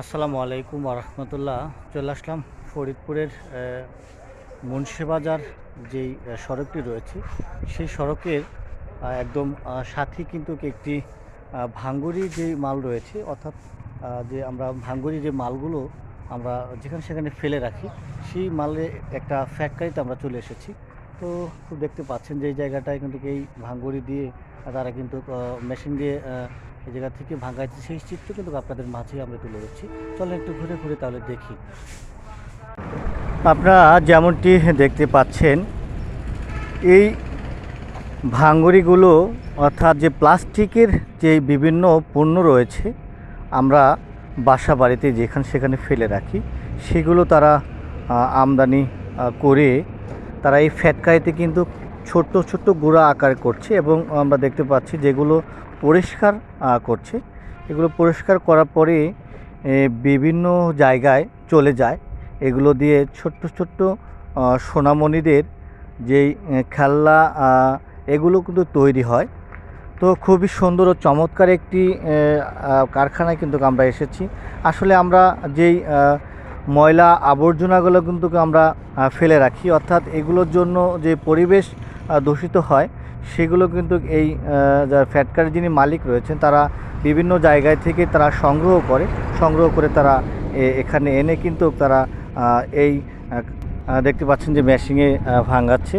আসসালামু আলাইকুম রহমতুল্লাহ। চলে আসলাম ফরিদপুরের মুন্সিবাজার যেই সড়কটি রয়েছে, সেই সড়কের একদম সাথে কিন্তু একটি ভাঙ্গুরি যে মাল রয়েছে, অর্থাৎ যে আমরা ভাঙ্গুরি যে মালগুলো আমরা যেখানে সেখানে ফেলে রাখি, সেই মালে একটা ফ্যাক্টরিতে আমরা চলে এসেছি। তো খুব দেখতে পাচ্ছেন যে এই জায়গাটায় কিন্তু এই ভাঙ্গুরি দিয়ে তারা কিন্তু মেশিন দিয়ে এই জায়গা থেকে ভাঙাইছে সেই চিত্র কিন্তু আপনাদের মাঝে আমরা তুলে ধরছি। চলেন একটু ঘুরে ঘুরে তাহলে দেখি। আপনারা যেমনটি দেখতে পাচ্ছেন, এই ভাঙ্গুরিগুলো অর্থাৎ যে প্লাস্টিকের যে বিভিন্ন পণ্য রয়েছে, আমরা বাসা বাড়িতে যেখানে সেখানে ফেলে রাখি, সেগুলো তারা আমদানি করে তারা এই ফ্যাটকারিতে কিন্তু ছোট্ট ছোট্ট গুঁড়া আকার করছে এবং আমরা দেখতে পাচ্ছি যেগুলো পরিষ্কার করছে। এগুলো পরিষ্কার করার পরে বিভিন্ন জায়গায় চলে যায়। এগুলো দিয়ে ছোট্ট ছোট্ট সোনামণিদের যেই খেলনা এগুলো কিন্তু তৈরি হয়। তো খুবই সুন্দর ও চমৎকার একটি কারখানায় কিন্তু আমরা এসেছি। আসলে আমরা যেই ময়লা আবর্জনাগুলো কিন্তু আমরা ফেলে রাখি, অর্থাৎ এগুলোর জন্য যে পরিবেশ দূষিত হয়, সেগুলো কিন্তু এই যারা ফ্যাটকার যিনি মালিক রয়েছেন, তারা বিভিন্ন জায়গায় থেকে তারা সংগ্রহ করে সংগ্রহ করে তারা এখানে এনে কিন্তু তারা এই দেখতে পাচ্ছেন যে মেশিনে ভাঙাচ্ছে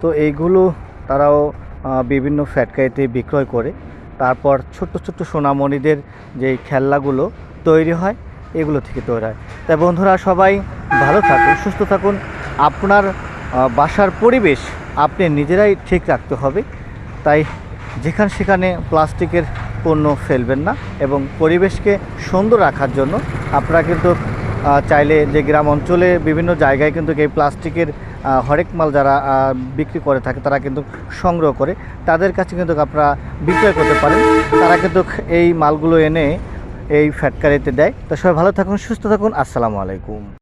তো এইগুলো তারাও বিভিন্ন ফ্যাটকারিতে বিক্রয় করে। তারপর ছোট্ট ছোট্ট সোনামণিদের যে খেলনাগুলো তৈরি হয়, এগুলো থেকে তৈরি হয়। তাই বন্ধুরা সবাই ভালো থাকুন, সুস্থ থাকুন। আপনার বাসার পরিবেশ আপনি নিজেরাই ঠিক রাখতে হবে। তাই যেখানে সেখানে প্লাস্টিকের পণ্য ফেলবেন না এবং পরিবেশকে সুন্দর রাখার জন্য আপনারা কিন্তু চাইলে যে গ্রাম অঞ্চলে বিভিন্ন জায়গায় কিন্তু এই প্লাস্টিকের হরেক মাল যারা বিক্রি করে থাকে তারা কিন্তু সংগ্রহ করে। তাদের কাছে কিন্তু আপনারা বিক্রয় করতে পারেন। তারা কিন্তু এই মালগুলো এনে এই ফ্যাটকারিতে দেয়। তো সবাই ভালো থাকুন, সুস্থ থাকুন। আসসালামু আলাইকুম।